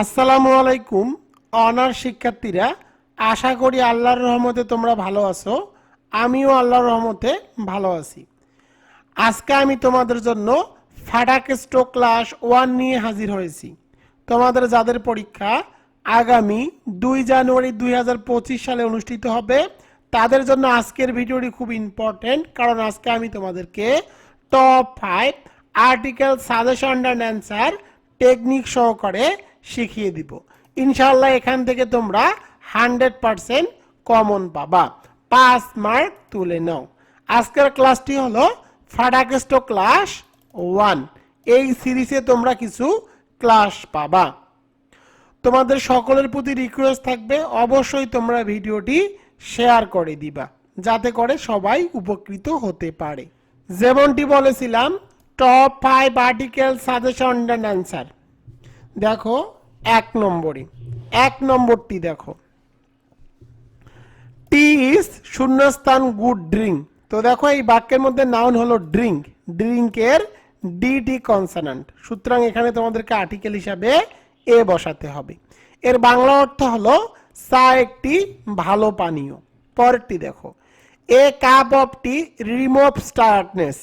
আসসালামু আলাইকুম, অনার শিক্ষার্থীরা, আশা করি আল্লাহর রহমতে তোমরা ভালো আছো, আমিও আল্লাহর রহমতে ভালো আছি। আজকে আমি তোমাদের জন্য ফাটাকেস্টো ক্লাস ওয়ান নিয়ে হাজির হয়েছি। তোমাদের যাদের পরীক্ষা আগামী দুই জানুয়ারি দুই হাজার পঁচিশ সালে অনুষ্ঠিত হবে, তাদের জন্য আজকের ভিডিওটি খুব ইম্পর্টেন্ট কারণ আজকে আমি তোমাদেরকে top five article suggestion and answer technique সহকারে শিখিয়ে দিব। ইনশাল্লাহ এখান থেকে তোমরা হান্ড্রেড পারসেন্ট কমন পাবা। পাঁচ মার্ক তুলে নাও। আজকের ক্লাসটি হলো ফাডাকেস্টো ক্লাস ওয়ান। এই সিরিজে তোমরা কিছু ক্লাস পাবা। তোমাদের সকলের প্রতি রিকোয়েস্ট থাকবে, অবশ্যই তোমরা ভিডিওটি শেয়ার করে দিবা, যাতে করে সবাই উপকৃত হতে পারে। যেমনটি বলেছিলাম top five article suggestion and answer দেখো এক নম্বরে এক নম্বরটি দেখো। টি ইজ শূন্যস্থান গুড ড্রিঙ্ক। তো দেখো এই বাক্যের মধ্যে নাউন হলো ড্রিঙ্ক। ড্রিঙ্কের ডিটি কনসানান্ট সুতরাং এখানে তোমাদেরকে আর্টিকেল হিসাবে এ বসাতে হবে। এর বাংলা অর্থ হলো চা একটি ভালো পানীয়। পরেরটি দেখো a cup of tea remove tiredness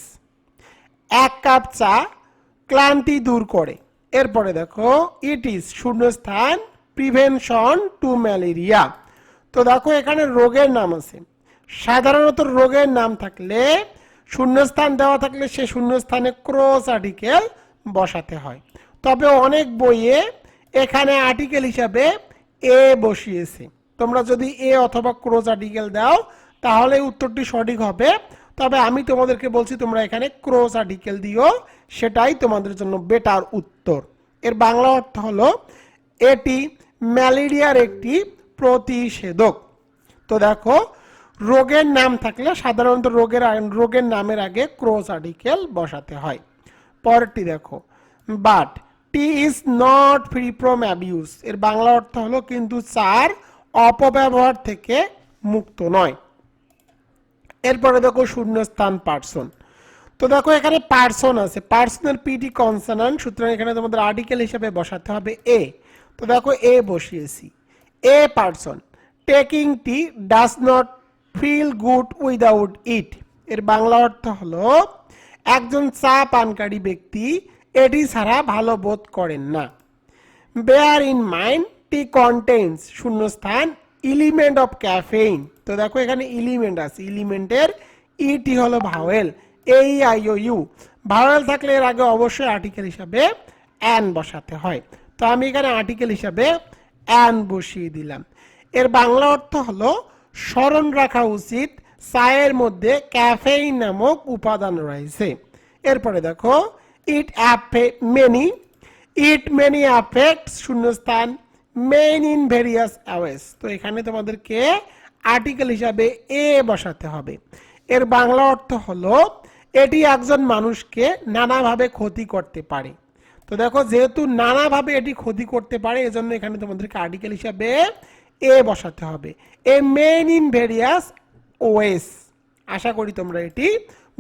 এক কাপ চা ক্লান্তি দূর করে। এরপরে দেখো ইট ইজ শূন্যস্থান প্রিভেনশন টু ম্যালেরিয়া তো দেখো, এখানে রোগের নাম আছে। সাধারণত রোগের নাম থাকলে, শূন্যস্থান দেওয়া থাকলে সে শূন্যস্থানে ক্রস আর্টিকেল বসাতে হয়। তবে অনেক বইয়ে এখানে আর্টিকেল হিসাবে এ বসিয়েছে। তোমরা যদি এ অথবা ক্রোজ আর্টিকেল দাও, তাহলে উত্তরটি সঠিক হবে। তবে আমি তোমাদেরকে বলছি, তোমরা এখানে ক্রোস আর্টিকেল দিও সেটাই তোমাদের জন্য বেটার উত্তর। এর বাংলা অর্থ হলো, এটি ম্যালেরিয়ার একটি প্রতিষেধক। তো দেখো, রোগের নাম থাকলে সাধারণত রোগের রোগের নামের আগে ক্রোস আর্টিকেল বসাতে হয়। পরটি দেখো but tea is not free from abuse এর বাংলা অর্থ হলো, কিন্তু চার অপব্যবহার থেকে মুক্ত নয়। এরপরে দেখো, শূন্যস্থান পার্সন তো দেখো, এখানে পার্সন আছে। পার্সনের পিটি কনসানান সুতরাং এখানে তোমাদের আর্টিকেল হিসেবে বসাতে হবে এ তো দেখো এ বসিয়েছি। A person taking tea does not feel good without it এর বাংলা অর্থ হলো, একজন চা পানকারী ব্যক্তি এটি ছাড়া ভালো বোধ করেন না। Bear in mind tea contains শূন্যস্থান ইলিমেন্ট অফ ক্যাফেইন তো দেখো, এখানে ইলিমেন্ট আছে। ইলিমেন্টের ইটি হলো ভাওয়েল এই আই ও ইউ ভাওয়েল থাকলে এর আগে অবশ্যই আর্টিকেল হিসাবে অ্যান বসাতে হয়। তো আমি এখানে আর্টিকেল হিসাবে অ্যান বসিয়ে দিলাম। এর বাংলা অর্থ হলো, স্মরণ রাখা উচিত, চায়ের মধ্যে ক্যাফেইন নামক উপাদান রয়েছে। এরপরে দেখো it অ্যাফে many it many affects শূন্যস্থান মেইন ইন ভেরিয়াস অ্যাওয়েস তো এখানে তোমাদেরকে আর্টিকেল হিসাবে এ বসাতে হবে। এর বাংলা অর্থ হলো এটি একজন মানুষকে নানাভাবে ক্ষতি করতে পারে। তো দেখো, যেহেতু নানাভাবে এটি ক্ষতি করতে পারে, এজন্য এখানে তোমাদেরকে আর্টিকেল হিসাবে এ বসাতে হবে। A man in various ways আশা করি তোমরা এটি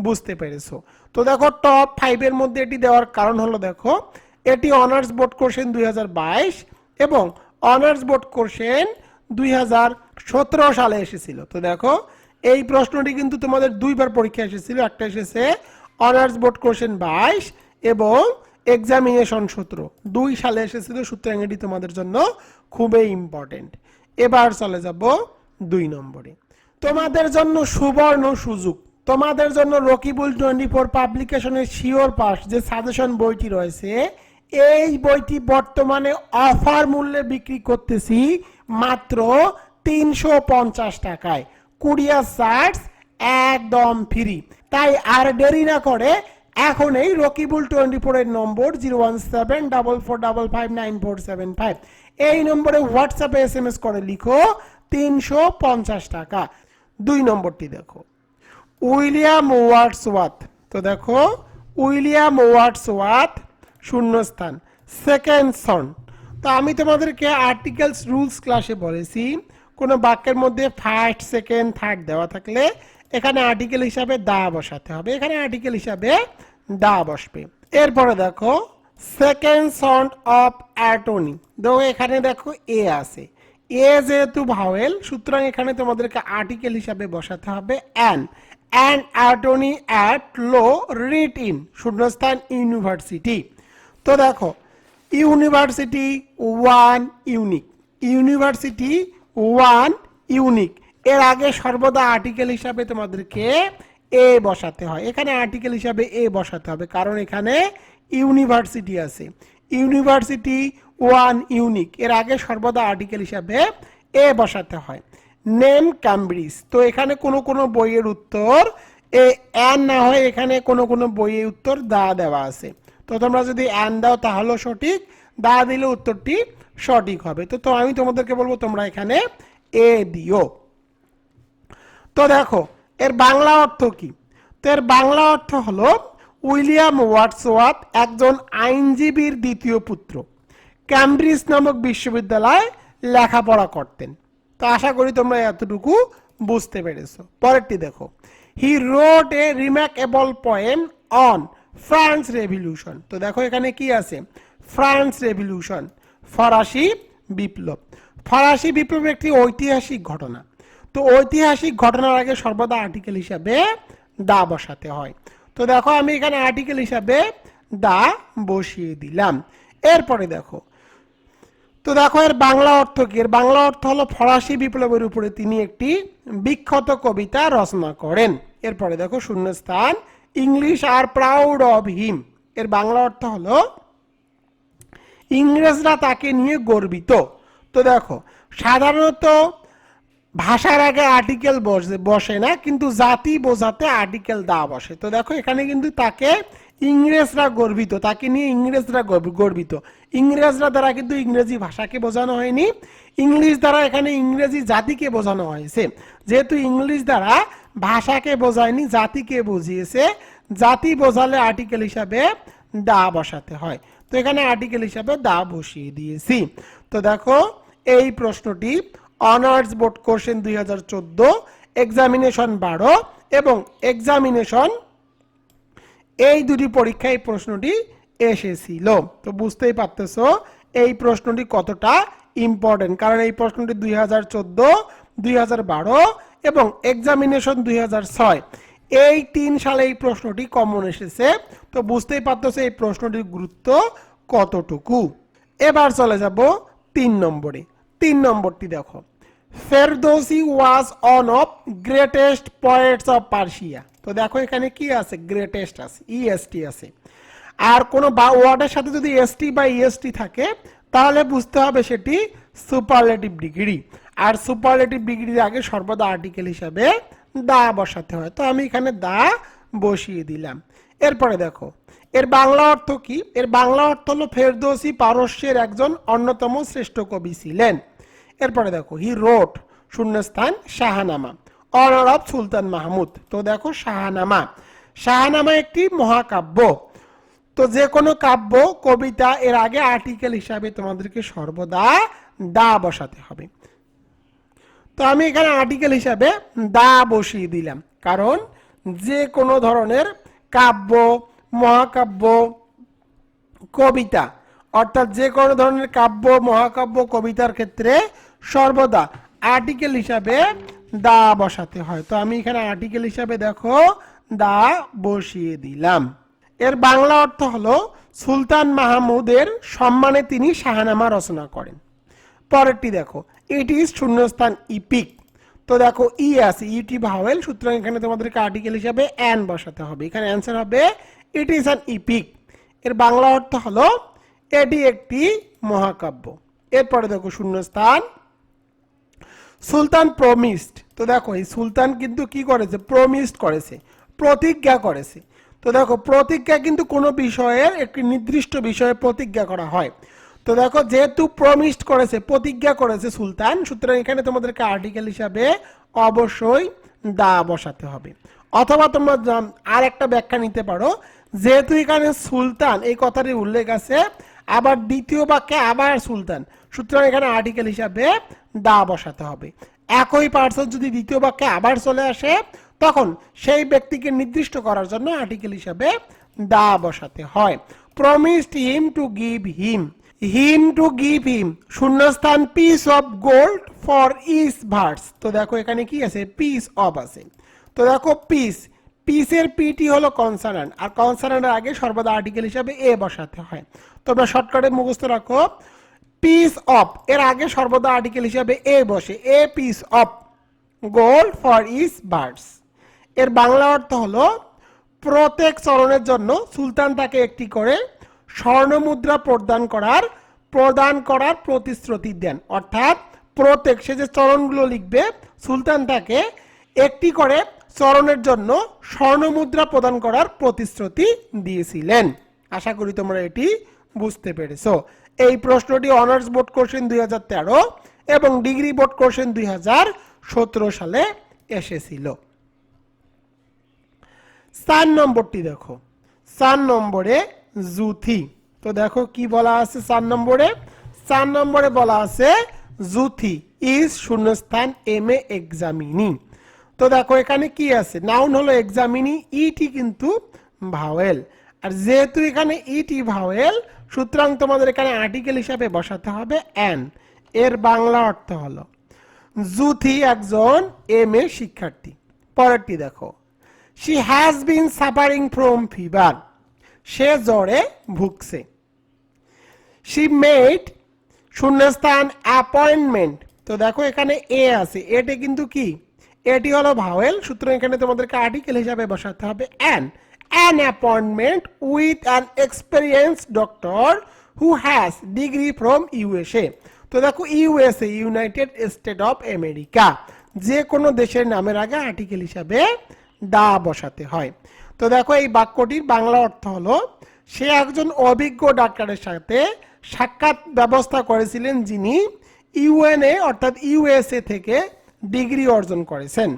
বুঝতে পেরেছ। তো দেখো টপ ফাইভের মধ্যে এটি দেওয়ার কারণ হলো, দেখো, এটি অনার্স বোর্ড কোশ্চেন দুই এবং অনার্স বোর্ড কোশ্চেন দুই সালে এসেছিল। তো দেখো এই প্রশ্নটি কিন্তু তোমাদের দুইবার পরীক্ষা এসেছিল। একটা এসেছে অনার্স বোর্ড কোশ্চেন বাইশ এবং এক্সামিনেশন সূত্র। দুই সালে এসেছিল, সুতরাং এটি তোমাদের জন্য খুবই ইম্পর্টেন্ট এবার চলে যাব দুই নম্বরে। তোমাদের জন্য সুবর্ণ সুযোগ। তোমাদের জন্য রকিবুল টোয়েন্টি ফোর পাবলিকেশনের শিওর পাস যে সাজেশন বইটি রয়েছে, এই বইটি বর্তমানে অফার মূল্যে বিক্রি করতেছি মাত্র তিনশো পঞ্চাশ টাকায়। কুরিয়ার চার্জ একদম ফ্রি তাই আর দেরি না করে এখন এই রকিবুল টোয়েন্টি ফোরের নম্বর zero one seven double four double five nine four seven five. এই নম্বরে হোয়াটসঅ্যাপে এস এম এস করে লিখো তিনশো পঞ্চাশ টাকা। দুই নম্বরটি দেখো। উইলিয়াম ওয়ার্ডসওয়াথ তো দেখো, উইলিয়াম ওয়ার্ডসওয়াথ শূন্যস্থান, সেকেন্ড সন। তো আমি তোমাদেরকে আর্টিকেলস রুলস ক্লাসে বলেছি কোনো বাক্যের মধ্যে ফার্স্ট সেকেন্ড থার্ড দেওয়া থাকলে এখানে আর্টিকেল হিসাবে দা বসাতে হবে। এখানে আর্টিকেল হিসাবে দা বসবে। এরপরে দেখো সেকেন্ড সাউন্ড অফ অ্যাটনি দেখো, এখানে দেখো এ আছে। এ যেহেতু ভাওয়েল সুতরাং এখানে তোমাদেরকে আর্টিকেল হিসাবে বসাতে হবে an an attorney at law read in শূন্যস্থান ইউনিভার্সিটি তো দেখো university one unique university one unique. এর আগে সর্বদা আর্টিকেল হিসাবে তোমাদেরকে এ বসাতে হয়। এখানে আর্টিকেল হিসাবে এ বসাতে হবে, কারণ এখানে ইউনিভার্সিটি আছে। University one unique. এর আগে সর্বদা আর্টিকেল হিসাবে এ বসাতে হয়। Name Cambridge. তো এখানে কোনো কোনো বইয়ের উত্তর এ, অ্যান না হয় এখানে কোনো কোনো বইয়ের উত্তর দা দেওয়া আছে। তো তোমরা যদি অ্যান দাও তাহলেও সঠিক। দা দিলে উত্তরটি সঠিক হবে। তো তো আমি তোমাদেরকে বলব তোমরা এখানে এ দিও। তো দেখো, এর বাংলা অর্থ কি? তো এর বাংলা অর্থ হলো উইলিয়াম ওয়াটসওয়ার্থ একজন আইনজীবীর দ্বিতীয় পুত্র। ক্যামব্রিজ নামক বিশ্ববিদ্যালয়ে লেখাপড়া করতেন। তো আশা করি তোমরা এতটুকু বুঝতে পেরেছ। পরেরটি দেখো he wrote a remarkable poem on France revolution তো দেখো এখানে কি আছে? ফ্রান্স রেভলিউশন, ফরাসি বিপ্লব। ফরাসি বিপ্লব একটি ঐতিহাসিক ঘটনা। তো ঐতিহাসিক ঘটনার আগে সর্বদা আর্টিকেল হিসাবে দা বসাতে হয়। তো দেখো, আমি এখানে আর্টিকেল হিসাবে দা বসিয়ে দিলাম। এরপরে দেখো, তো দেখো, এর বাংলা অর্থ কি? এর বাংলা অর্থ হলো, ফরাসি বিপ্লবের উপরে তিনি একটি বিখ্যাত কবিতা রচনা করেন। এরপরে দেখো, শূন্যস্থান, English are proud of him. এর বাংলা অর্থ হলো ইংরেজরা তাকে নিয়ে গর্বিত। তো দেখো, সাধারণত ভাষার আগে আর্টিকেল বসে বসে না, কিন্তু জাতি বোঝাতে আর্টিকেল দা বসে। তো দেখো, এখানে কিন্তু তাকে ইংরেজরা গর্বিত, তাকে নিয়ে ইংরেজরা গর্ব- গর্বিত। ইংরেজরা দ্বারা কিন্তু ইংরেজি ভাষাকে বোঝানো হয়নি, ইংলিশ দ্বারা এখানে ইংরেজি জাতিকে বোঝানো হয়েছে। যেহেতু ইংলিশ দ্বারা ভাষাকে বোঝায়নি, জাতিকে বুঝিয়েছে, জাতি বোঝালে আর্টিকেল হিসাবে দা বসাতে হয়। তো এখানে আর্টিকেল হিসাবে দা বসিয়ে দিয়েছি। তো দেখো, এই প্রশ্নটি অনার্স বোর্ড কোশ্চেন দুই হাজার চোদ্দ এক্সামিনেশন বারো এবং এক্সামিনেশন এই দুটি পরীক্ষায় প্রশ্নটি এসেছিল। তো বুঝতেই পারতেছো, এই প্রশ্নটি কতটা ইম্পর্টেন্ট কারণ এই প্রশ্নটি দুই হাজার দুই হাজার বারো এবং এক্সামিনেশন দুই হাজার ছয়। এই তিন সালে এই প্রশ্নটি কমন এসেছে। তো বুঝতেই পারতেছো এই প্রশ্নটির গুরুত্ব কতটুকু। এবার চলে যাব তিন নম্বরে। তিন নম্বরটি দেখো। Ferdowsi was one of greatest poets of Persia তো দেখো এখানে কি আছে? গ্রেটেস্ট আছে ইএসটি আছে। আর কোনো বা, ওয়ার্ডের সাথে যদি এসটি বা ইএসটি থাকে, তাহলে বুঝতে হবে সেটি সুপারলেটিভ ডিগ্রি আর সুপারলেটিভ ডিগ্রির আগে সর্বদা আর্টিকেল হিসাবে দা বসাতে হয়। তো আমি এখানে দা বসিয়ে দিলাম। এরপরে দেখো, এর বাংলা অর্থ কি? এর বাংলা অর্থ হলো ফেরদৌসি পারস্যের একজন অন্যতম শ্রেষ্ঠ কবি ছিলেন। এরপরে দেখো হি রোড শূন্যস্থান, শাহানামা। Honour of Sultan Mahmud. তো দেখো, শাহানামা। শাহানামা একটি মহাকাব্য। তো যে কোনো কাব্য, কবিতা, এর আগে আর্টিকেল হিসাবে তোমাদেরকে সর্বদা দা বসাতে হবে। তো আমি এখানে আর্টিকেল হিসাবে দা বসিয়ে দিলাম। কারণ যে কোনো ধরনের কাব্য, মহাকাব্য, কবিতা, অর্থাৎ যে কোনো ধরনের কাব্য, মহাকাব্য, কবিতার ক্ষেত্রে সর্বদা আর্টিকেল হিসাবে দা বসাতে হয়। তো আমি এখানে আর্টিকেল হিসাবে দেখো, দা বসিয়ে দিলাম। এর বাংলা অর্থ হলো সুলতান মাহমুদের সম্মানে তিনি শাহনামা রচনা করেন। পরেরটি দেখো ইট ইজ শূন্যস্থান ইপিক। তো দেখো, ই আছে ইটি ভাওয়েল, সুতরাং এখানে তোমাদেরকে আর্টিকেল হিসাবে অ্যান বসাতে হবে। এখানে অ্যান্সার হবে ইট ইজ অ্যান ইপিক এর বাংলা অর্থ হলো, এটি একটি মহাকাব্য। এরপরে দেখো, শূন্যস্থান, সুলতান প্রমিসড তো দেখো, এই সুলতান কিন্তু কি করেছে? প্রমিসড করেছে, প্রতিজ্ঞা করেছে। তো দেখো, প্রতিজ্ঞা কিন্তু কোনো বিষয়ের, একটি নির্দিষ্ট বিষয়ে প্রতিজ্ঞা করা হয়। তো দেখো, যেহেতু প্রমিসড করেছে, প্রতিজ্ঞা করেছে সুলতান, সুতরাং এখানে তোমাদেরকে আর্টিকেল হিসাবে অবশ্যই দা বসাতে হবে। অথবা তোমরা আর একটা ব্যাখ্যা নিতে পারো, যেহেতু এখানে সুলতান, এই কথাটি উল্লেখ আছে, আবার দ্বিতীয় বাক্যে আবার সুলতান, সুতরাং এখানে আর্টিকেল হিসাবে দা বসাতে হবে। একই পার্সন যদি দ্বিতীয় বাক্যে আবার চলে আসে, তখন সেই ব্যক্তিকে নির্দিষ্ট করার জন্য আর্টিকেল হিসাবে দা বসাতে হয়। Promised him to give him him to give him শূন্যস্থান piece of gold for his verse তো দেখো এখানে কি আছে? পিস অফ আছে। তো দেখো পিস পিসের পিটি হলো কনসার্ন আর কনসার্নের আগে সর্বদা আর্টিকেল হিসাবে এ বসাতে হয়। তোমরা শর্টকাটে মুখস্থ রাখো। পিস অফ এর আগে সর্বদা আর্টিকেল হিসাবে এ বসে। A piece of gold for his birds এর বাংলা অর্থ হলো, প্রত্যেক চরণের জন্য সুলতান তাকে একটি করে স্বর্ণমুদ্রা প্রদান করার প্রদান করার প্রতিশ্রুতি দেন। অর্থাৎ প্রত্যেক, সে যে চরণগুলো লিখবে, সুলতান তাকে একটি করে চরণের জন্য স্বর্ণমুদ্রা প্রদান করার প্রতিশ্রুতি দিয়েছিলেন। আশা করি তোমরা এটি বুঝতে পেরেছ। এই প্রশ্নটি অনার্স বোর্ড কোশ্চেন দুই হাজার তেরো এবং ডিগ্রি বোর্ড কোশ্চেন দুই হাজার সতেরো সালে এসেছিল। চার নম্বরটি দেখো। চার নম্বরে জুথি। তো দেখো কি বলা আছে চার নম্বরে? চার নম্বরে বলা আছে জুথি ইজ শূন্যস্থান এম এ এক্সামিনি। তো দেখো এখানে কি আছে? নাউন হলো এক্সামিনি, ইটি কিন্তু ভাওয়েল। আর যেহেতু এখানে ইটি ভাওয়েল, সুতরাং তোমাদের এখানে আর্টিকেল হিসাবে বসাতে হবে অ্যান। এর বাংলা অর্থ হলো জুথি একজন এম এ শিক্ষার্থী। পরেরটি দেখো। She has been suffering from fever সে জ্বরে ভুগছে। শি মেড শূন্যস্থান অ্যাপয়েন্টমেন্ট তো দেখো এখানে এ আছে। এটি কিন্তু কি? এটি হলো ভাওয়েল সুতরাং এখানে তোমাদেরকে আর্টিকেল হিসাবে বসাতে হবে an an appointment with an experience doctor who has degree from USA তো দেখো USA United State of America যে কোনো দেশের নামের আগে আর্টিকেল হিসাবে দা বসাতে হয়। তো দেখো এই বাক্যটির বাংলা অর্থ হলো, সে একজন অভিজ্ঞ ডাক্তারের সাথে সাক্ষাৎ ব্যবস্থা করেছিলেন যিনি ইউএনএ অর্থাৎ ইউএসএ থেকে ডিগ্রি অর্জন করেছেন।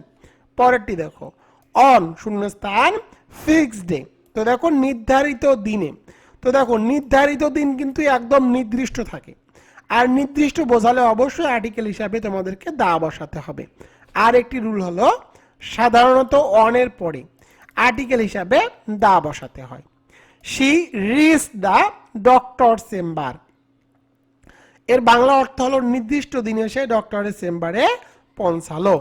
পরেরটি দেখো, অন শূন্যস্থান ফিক্সড ডে। তো দেখো, নির্ধারিত দিনে। তো দেখো, নির্ধারিত দিন কিন্তু একদম নির্দিষ্ট থাকে। আর নির্দিষ্ট বোঝালে অবশ্যই আর্টিকেল হিসাবে তোমাদেরকে দা বসাতে হবে। আর একটি রুল হলো, সাধারণত অনের পরে। আর্টিকেল হিসাবে দা বসাতে হয়। She reached the doctor chamber এর বাংলা অর্থ হলো নির্দিষ্ট দিনে সে ডক্টরের চেম্বারে পৌঁছালো।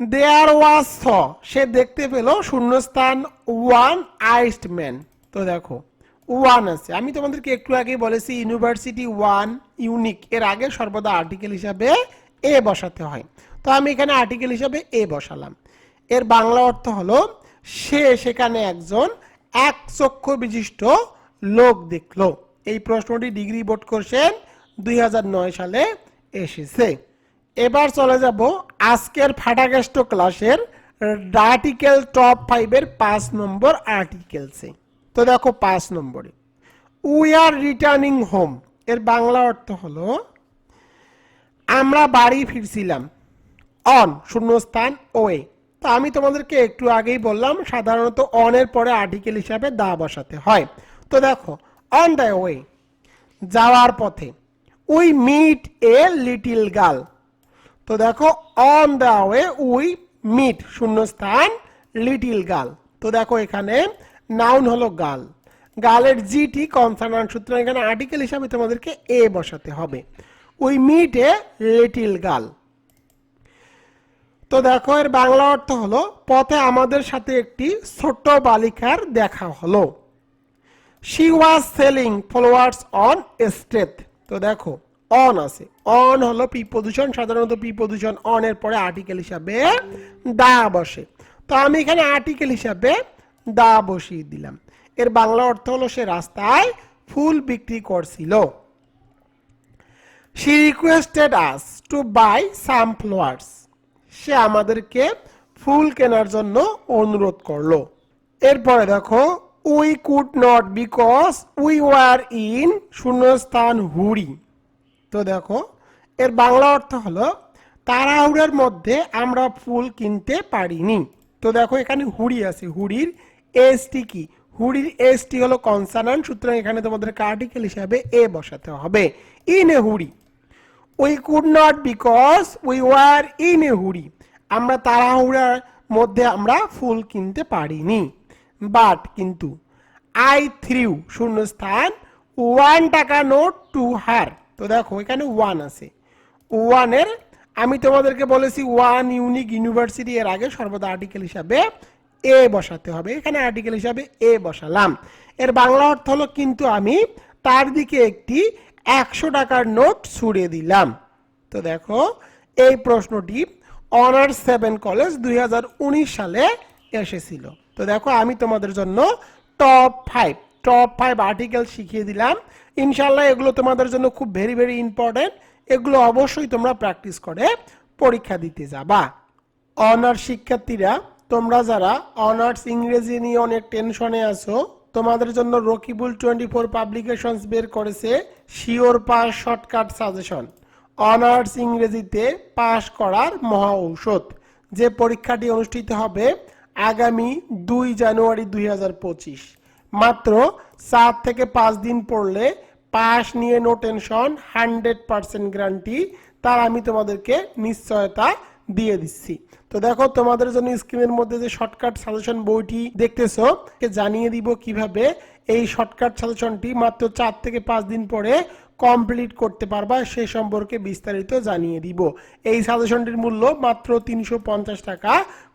দেয়ার ওয়াজ স সে দেখতে পেল শূন্যস্থান ওয়ান আইসড ম্যান তো দেখো ওয়ান আছে। আমি তোমাদেরকে একটু আগেই বলেছি ইউনিভার্সিটি ওয়ান ইউনিক এর আগে সর্বদা আর্টিকেল হিসাবে এ বসাতে হয়। তো আমি এখানে আর্টিকেল হিসাবে এ বসালাম। এর বাংলা অর্থ হলো, সে সেখানে একজন এক চক্ষু বিশিষ্ট লোক দেখল। এই প্রশ্নটি ডিগ্রি বোর্ড কোর্সেন দুই সালে এসেছে। এবার চলে যাব আজকের ফাটাকেষ্ট ক্লাসের আর্টিকেল টপ ফাইভের পাঁচ নম্বর আর্টিকেলসে। তো দেখো পাঁচ নম্বরে। উই আর রিটার্নিং হোম এর বাংলা অর্থ হলো, আমরা বাড়ি ফিরছিলাম। অন শূন্যস্থান ওয়ে তো আমি তোমাদেরকে একটু আগেই বললাম, সাধারণত অনের পরে আর্টিকেল হিসাবে দা বসাতে হয়। তো দেখো অন দ্য ওয়ে যাওয়ার পথে we meet a little girl তো দেখো on the way we meet শূন্যস্থান লিটিল গার্ল তো দেখো এখানে নাউন হলো গার্ল গার্লের জিটি কনসার্ন সূত্র এখানে আর্টিকেল হিসাবে তোমাদেরকে এ বসাতে হবে। We meet a little girl তো দেখো, এর বাংলা অর্থ হলো, পথে আমাদের সাথে একটি ছোট্ট বালিকার দেখা হলো। She was selling flowers on street তো দেখো অন আছে। অন হলো প্রিপোজিশন সাধারণত প্রিপোজিশন অন এর পরে আর্টিকেল হিসাবে দা বসে। তো আমি এখানে আর্টিকেল হিসাবে দা বসিয়ে দিলাম। এর বাংলা অর্থ হলো, সে রাস্তায় ফুল বিক্রি করছিল। She requested us to buy some flowers সে আমাদেরকে ফুল কেনার জন্য অনুরোধ করল। এরপরে দেখো we could not because we were in শূন্যস্থান হুড়ি। তো দেখো, এর বাংলা অর্থ হলো, তাড়াহুড়ার মধ্যে আমরা ফুল কিনতে পারিনি। তো দেখো, এখানে হুড়ি আছে। হুড়ির এসটি কি? হুড়ির এসটি হলো কনসার্ন সুতরাং এখানে তোমাদের আর্টিকেল হিসাবে এ বসাতে হবে। In a hurry. We could not because we were in a hurry আমরা তাড়াহুড়ার মধ্যে আমরা ফুল কিনতে পারিনি। বাট কিন্তু আই থ্রিউ শূন্যস্থান ওয়ান টাকা নোট টু হার তো দেখো, এখানে ওয়ান আছে। ওয়ানের আমি তোমাদেরকে বলেছি ওয়ান ইউনিক ইউনিভার্সিটি এর আগে সর্বদা আর্টিকেল হিসাবে এ বসাতে হবে। এখানে আর্টিকেল হিসাবে এ বসালাম। এর বাংলা অর্থ হলো, কিন্তু আমি তার দিকে একটি একশো টাকার নোট ছুড়ে দিলাম। তো দেখো, এই প্রশ্নটি অনার্স সেভেন কলেজ দুই হাজার উনিশ সালে এসেছিল। তো দেখো, আমি তোমাদের জন্য top five top five article শিখিয়ে দিলাম। ইনশাল্লাহ এগুলো তোমাদের জন্য খুব ভেরি ভেরি ইম্পর্টেন্ট। এগুলো অবশ্যই তোমরা প্র্যাকটিস করে পরীক্ষা দিতে যাবা। অনার্স শিক্ষার্থীরা, তোমরা যারা অনার্স ইংরেজি নিয়ে অনেক টেনশনে আছো তোমাদের জন্য রকিবুল টোয়েন্টি ফোর পাবলিকেশনস বের করেছে sure pass shortcut suggestion honours ইংরেজিতে পাশ করার মহা ঔষধ, যে পরীক্ষাটি অনুষ্ঠিত হবে আগামী দুই জানুয়ারি দুই হাজার পঁচিশ। মাত্র সাত থেকে পাঁচ দিন পড়লে পাস নিয়ে no tension hundred percent guarantee তার আমি তোমাদেরকে নিশ্চয়তা দিয়ে দিচ্ছি। তো দেখো, তোমাদের জন্য স্ক্রিনের মধ্যে যে শর্টকাট সাজেশন বইটি দেখতেছো জানিয়ে দিব কীভাবে এই শর্টকাট সাজেশনটি মাত্র চার থেকে পাঁচ দিন পরে কমপ্লিট করতে পারবা, সে সম্পর্কে বিস্তারিত জানিয়ে দিব। এই সাজেশনটির মূল্য মাত্র তিনশো পঞ্চাশ টাকা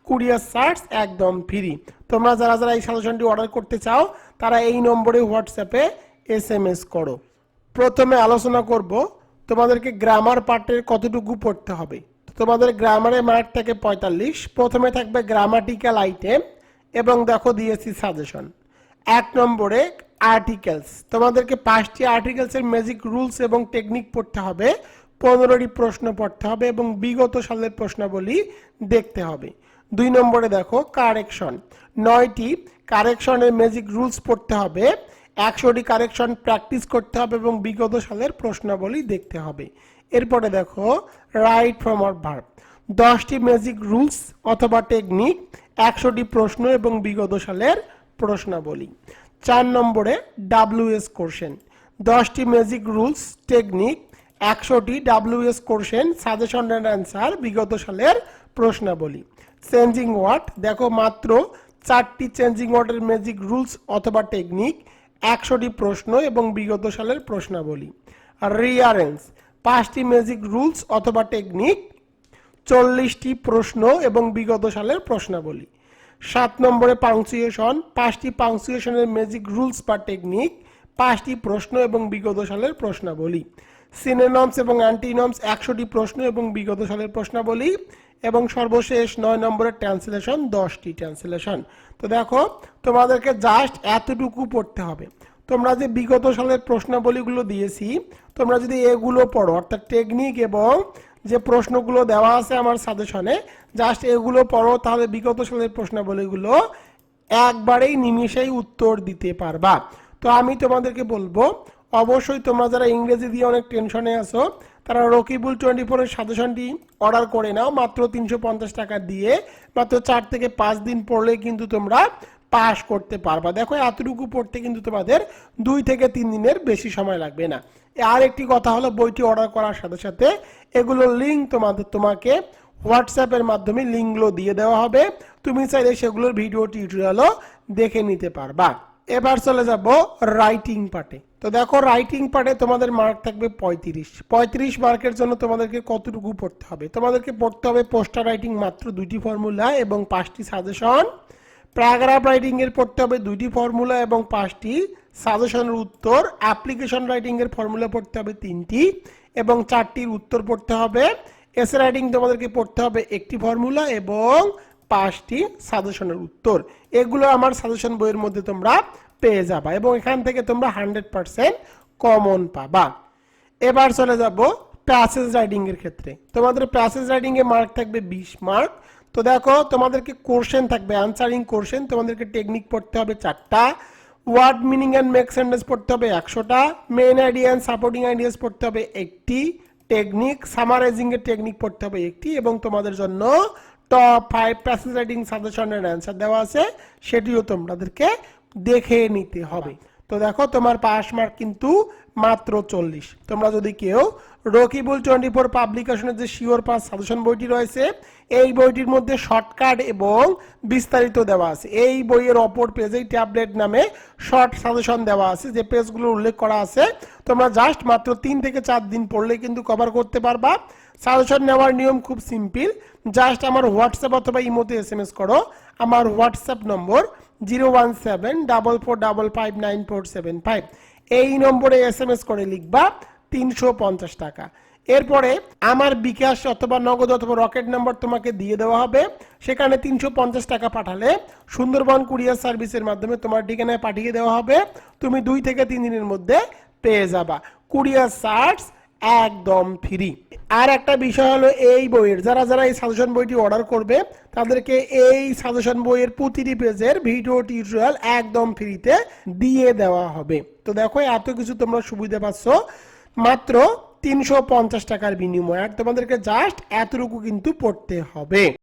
কুরিয়ার চার্জ একদম ফ্রি তোমরা যারা যারা এই সাজেশনটি অর্ডার করতে চাও, তারা এই নম্বরে হোয়াটসঅ্যাপে এস এম এস করো। প্রথমে আলোচনা করব তোমাদেরকে গ্রামার পার্টের কতটুকু পড়তে হবে। তোমাদের গ্রামারের মার্ক থাকে পঁয়তাল্লিশ। প্রথমে থাকবে গ্রামাটিক্যাল আইটেম এবং দেখো দিয়েছি সাজেশন এক নম্বরে আর্টিকেলস তোমাদেরকে পাঁচটি আর্টিকেলসের ম্যাজিক রুলস এবং টেকনিক পড়তে হবে। পনেরোটি প্রশ্ন পড়তে হবে এবং বিগত সালের প্রশ্নাবলী দেখতে হবে। দুই নম্বরে দেখো কারেকশন নয়টি কারেকশনের ম্যাজিক রুলস পড়তে হবে। একশোটি কারেকশন প্র্যাকটিস করতে হবে এবং বিগত সালের প্রশ্নাবলী দেখতে হবে। এরপরে দেখো, রাইট ফ্রম আর ভার্ব। দশটি ম্যাজিক রুলস অথবা টেকনিক, একশোটি প্রশ্ন এবং বিগত সালের প্রশ্নাবলী। চার নম্বরে ডাব্লিউএস কোশ্চেন। দশটি ম্যাজিক রুলস, টেকনিক, একশোটি W H question, suggestion and answer বিগত সালের প্রশ্নাবলী। চেঞ্জিং ওয়ার্ড, দেখো মাত্র চারটি চেঞ্জিং ওয়ার্ডের ম্যাজিক রুলস অথবা টেকনিক একশোটি প্রশ্ন এবং বিগত সালের প্রশ্নাবলী। আর রিয়ারেন্স পাঁচটি ম্যাজিক রুলস অথবা টেকনিক চল্লিশটি প্রশ্ন এবং বিগত সালের প্রশ্নাবলী। সাত নম্বরে পাংচুয়েশন পাঁচটি পাংচুয়েশনের ম্যাজিক রুলস বা টেকনিক পাঁচটি প্রশ্ন এবং বিগত সালের প্রশ্নাবলী। সিনেনমস এবং অ্যান্টিনমস একশোটি প্রশ্ন এবং বিগত সালের প্রশ্নাবলী। এবং সর্বশেষ নয় নম্বরের ট্রান্সলেশন দশটি ট্রান্সলেশন তো দেখো, তোমাদেরকে জাস্ট এতটুকু পড়তে হবে। তোমরা যে বিগত সালের প্রশ্নাবলীগুলো দিয়েছি, তোমরা যদি এগুলো পড়ো, অর্থাৎ টেকনিক এবং যে প্রশ্নগুলো দেওয়া আছে আমার সাজেশনে জাস্ট এগুলো পড়ো, তাহলে বিগত সালের প্রশ্নাবলীগুলো একবারেই নিমিষেই উত্তর দিতে পারবা। তো আমি তোমাদেরকে বলব অবশ্যই তোমরা যারা ইংরেজি দিয়ে অনেক টেনশনে আছো, তারা রকিবুল টোয়েন্টি ফোরের সাজেশনটি অর্ডার করে নাও, মাত্র তিনশো পঞ্চাশ টাকা দিয়ে। মাত্র চার থেকে পাঁচ দিন পড়লে কিন্তু তোমরা পাস করতে পারবা। দেখো, এতটুকু পড়তে কিন্তু তোমাদের দুই থেকে তিন দিনের বেশি সময় লাগবে না। আর একটি কথা হলো, বইটি অর্ডার করার সাথে সাথে এগুলোর লিঙ্ক তোমাদের, তোমাকে হোয়াটসঅ্যাপের মাধ্যমে লিঙ্কগুলো দিয়ে দেওয়া হবে। তুমি চাইলে সেগুলোর ভিডিও টিউটোরিয়ালও দেখে নিতে পারবা। এবার চলে যাব রাইটিং পার্টে তো দেখো রাইটিং পার্টে তোমাদের মার্ক থাকবে পঁয়ত্রিশ। পঁয়ত্রিশ মার্কের জন্য তোমাদেরকে কতটুকু পড়তে হবে? তোমাদেরকে পড়তে হবে পোস্টার রাইটিং মাত্র দুইটি ফর্মুলা এবং পাঁচটি সাজেশন প্যারাগ্রাফ রাইটিং এর পড়তে হবে দুইটি ফর্মুলা এবং পাঁচটি সাজেশনের উত্তর। অ্যাপ্লিকেশন রাইটিং এর ফর্মুলা পড়তে হবে তিনটি এবং চারটির উত্তর পড়তে হবে। এসে রাইটিং তোমাদেরকে পড়তে হবে একটি ফর্মুলা এবং পাঁচটি সাজেশনের উত্তর। এগুলো আমার সাজেশন বইয়ের মধ্যে তোমরা পেয়ে যাবা এবং এখান থেকে তোমরা হান্ড্রেড পার্সেন্ট কমন পাবা। এবার চলে যাব প্যাসেজ রাইডিং এর ক্ষেত্রে। তোমাদের প্যাসেজ রাইডিং এ মার্ক থাকবে বিশ মার্ক। তো দেখো, তোমাদেরকে কোশ্চেন থাকবে, আনসারিং কোশ্চেন। তোমাদেরকে টেকনিক পড়তে হবে চারটা। Word meaning and make sentence পড়তে হবে একশোটা। Main idea and supporting ideas পড়তে হবে একটি। টেকনিক সামারাইজিং এর টেকনিক পড়তে হবে একটি এবং তোমাদের জন্য টপ ফাইভ প্যাসেজ রাইটিং সাজেশনের অ্যান্সার দেওয়া আছে, সেটিও তোমাদেরকে দেখে নিতে হবে। তো দেখো, তোমার পাস মার্ক কিন্তু মাত্র চল্লিশ। তোমরা যদি কেউ রকিবুল টোয়েন্টি ফোর পাবলিকেশনের যে শিওর পাস সাজেশন বইটি রয়েছে, এই বইটির মধ্যে শর্টকাট এবং বিস্তারিত দেওয়া আছে। এই বইয়ের অপর পেজেই ট্যাবলেট নামে শর্ট সাজেশন দেওয়া আছে, যে পেজগুলো উল্লেখ করা আছে। তোমরা জাস্ট মাত্র তিন থেকে চার দিন পড়লে কিন্তু কভার করতে পারবা। সাজেশন নেওয়ার নিয়ম খুব সিম্পল জাস্ট আমার হোয়াটসঅ্যাপ অথবা ইমোতে এস এম এস করো। আমার হোয়াটসঅ্যাপ নম্বর zero one seven double four double five nine four seven five এই নম্বরে এস এম এস করে লিখবা তিনশো পঞ্চাশ টাকা। এরপরে আমার বিকাশ অথবা নগদ অথবা রকেট নাম্বার তোমাকে দিয়ে দেওয়া হবে। সেখানে তিনশো পঞ্চাশ টাকা পাঠালে সুন্দরবন কুরিয়ার সার্ভিসের মাধ্যমে তোমার ঠিকানায় পাঠিয়ে দেওয়া হবে। তুমি দুই থেকে তিন দিনের মধ্যে পেয়ে যাবা। কুরিয়ার চার্জ একদম ফ্রি আর একটা বিষয় হলো এই বইয়ের, যারা যারা এই সাজেশন বইটি অর্ডার করবে, তাদেরকে এই সাজেশন বইয়ের প্রতিটি পেজের ভিডিও টিউটোরিয়াল একদম ফ্রিতে দিয়ে দেওয়া হবে। তো দেখো, এত কিছু তোমরা সুবিধা পাচ্ছ। মাত্র তিনশো পঞ্চাশ টাকার বিনিময়ে। আর তোমাদেরকে জাস্ট এতটুকু কিন্তু পড়তে হবে।